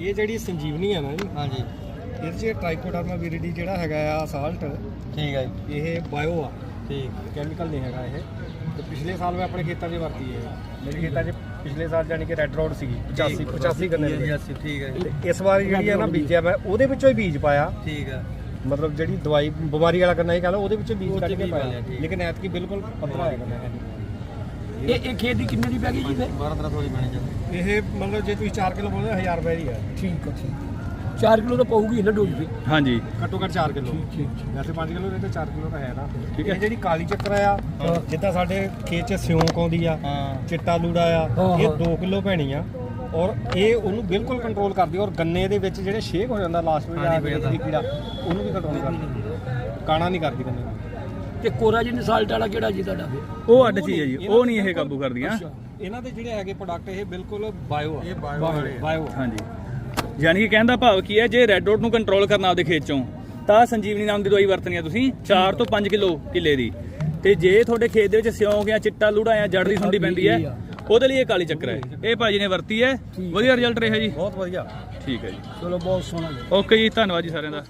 ਇਹ ਜਿਹੜੀ ਸੰਜੀਵਨੀ ਆ ਨਾ ਜੀ ਹਾਂਜੀ। ਇਹਦੇ 'ਚ ਟ੍ਰਾਈਕੋਡਰਮਾ ਵਿਰਿਡੀ ਜਿਹੜਾ ਹੈਗਾ ਆ ਸਾਲਟ ਠੀਕ ਹੈ ਜੀ। ਇਹ ਬਾਇਓ ਆ। ਠੀਕ। ਕੈਮੀਕਲ ਨਹੀਂ ਹੈਗਾ ਇਹ। ਤੇ ਪਿਛਲੇ ਸਾਲ ਮੈਂ ਆਪਣੇ ਖੇਤਾਂ 'ਚ ਵਰਤੀ ਹੈ ਮੇਰੇ ਖੇਤਾਂ 'ਚ ਪਿਛਲੇ ਸਾਲ ਜਾਨੀ ਕਿ ਰੈੱਡ ਰੋਡ ਸੀਗੀ 85 85 ਗੰਨੇ ਦੇ। ਠੀਕ ਹੈ ਜੀ। ਇਸ ਵਾਰ ਜਿਹੜੀ ਹੈ ਨਾ ਬੀਜਿਆ ਮੈਂ ਉਹਦੇ ਵਿੱਚੋਂ ਹੀ ਬੀਜ ਪਾਇਆ। ਠੀਕ ਹੈ ਮਤਲਬ ਜਿਹੜੀ ਦਵਾਈ ਬਿਮਾਰੀ ਵਾਲਾ ਗੰਨਾ ਹੀ ਕਹਿੰਦਾ ਉਹਦੇ ਵਿੱਚੋਂ ਬੀਜ ਕੱਢ ਕੇ ਪਾਇਆ। ਲੇਕਿਨ ਐਤਕੀ ਬਿਲਕੁਲ ਪੱਧਰਾ ਆਇਆ ਗੰਨਾ ਇਹ ਇਹ ਖੇਤ ਦੀ ਕਿੰਨੇ ਦੀ ਪੈ ਗਈ ਜੀ ਫਿਰ? 12 13 ਥੋੜੀ ਬਣੇ ਜਾਂਦੇ ਇਹ ਮਤਲਬ ਜੇ ਤੁਸੀਂ 4 ਕਿਲੋ ਬੋਲਦੇ 1000 ਰੁਪਏ ਦੀ ਹੈ ਠੀਕ ਹੈ ਠੀਕ 4 ਕਿਲੋ ਤਾਂ ਪਊਗੀ ਨਾ ਡੋਜ਼ ਵੀ ਹਾਂਜੀ। ਘੱਟੋ ਘੱਟ 4 ਕਿਲੋ। ਠੀਕ ਵੈਸੇ 5 ਕਿਲੋ ਨਹੀਂ ਤੇ 4 ਕਿਲੋ ਤਾਂ ਹੈ ਨਾ। ਠੀਕ ਹੈ। ਇਹ ਜਿਹੜੀ ਕਾਲੀ ਚੱਕਰ ਆ ਜਿੱਦਾਂ ਸਾਡੇ ਖੇਤ 'ਚ ਸਿਉਂਕ ਆਉਂਦੀ ਆ ਚਿੱਟਾ ਲੂੜਾ ਆ ਇਹ ਹਾਂ। 2 ਕਿਲੋ ਪੈਣੀ ਆ। ਔਰ ਇਹ ਉਹਨੂੰ ਬਿਲਕੁਲ ਕੰਟਰੋਲ ਕਰਦੀ ਆ ਔਰ ਗੰਨੇ ਦੇ ਵਿੱਚ ਜਿਹੜੇ ਸ਼ੇਕ ਹੋ ਜਾਂਦਾ ਲਾਸਟ ਵਿੱਚ ਕੇ ਕੀੜਾ ਉਹਨੂੰ ਵੀ ਕੰਟਰੋਲ ਕਰਦੀ ਆ। ਕਾਣਾ ਨਹੀਂ ਕਰਦੀ ਗੰਨੇ ਨੂੰ। ਤੇ ਕੋਰਾ ਜੀ ਸਾਲਟ ਵਾਲਾ ਕਿਹੜਾ ਜੀ ਤੁਹਾਡਾ? ਉਹ ਅੱਡ ਚੀਜ਼ ਹੈ ਜੀ ਉਹ ਨਹੀਂ ਇਹ ਕਾਬੂ ਕਰਦੀਆਂ। ਇਹਨਾਂ ਦੇ ਜਿਹੜੇ ਹੈਗੇ ਪ੍ਰੋਡਕਟ ਇਹ ਬਿਲਕੁਲ ਬਾਇਓ ਆ। ਇਹ। ਬਾਇਓ ਹਾਂਜੀ। ਯਾਨੀ ਕਿ ਕਹਿਣ ਦਾ ਭਾਵ ਕੀ ਹੈ ਜੇ ਰੈੱਡ ਰੋਡ ਨੂੰ ਕੰਟਰੋਲ ਕਰਨਾ ਆਪਦੇ ਖੇਤ ਚੋਂ ਤਾਂ ਸੰਜੀਵਨੀ ਨਾਮ ਦੀ ਦਵਾਈ ਵਰਤਣੀ ਹੈ ਤੁਸੀਂ 4 ਤੋਂ 5 ਕਿਲੋ ਕਿੱਲੇ ਦੀ। ਤੇ ਜੇ ਤੁਹਾਡੇ ਖੇਤ ਦੇ ਵਿੱਚ ਸਿਉਂਕ ਜਾਂ ਚਿੱਟਾ ਲੂੜਾ ਜਾਂ ਜੜ ਦੀ ਸੁੰਡੀ ਪੈਂਦੀ ਹੈ ਉਹਦੇ ਲਈ ਇਹ ਕਾਲੀ ਚੱਕਰ ਹੈ। ਇਹ ਭਾਜੀ ਨੇ ਵਰਤੀ ਹੈ। ਵਧੀਆ ਰਿਜ਼ਲਟ ਰਿਹਾ ਜੀ। ਬਹੁਤ ਵਧੀਆ। ਠੀਕ ਹੈ ਜੀ। ਚਲੋ ਬਹੁਤ ਸੋਹਣਾ ਜੀ। ਓਕੇ ਜੀ ਧੰਨਵਾਦ ਜੀ ਸਾਰਿਆਂ ਦਾ।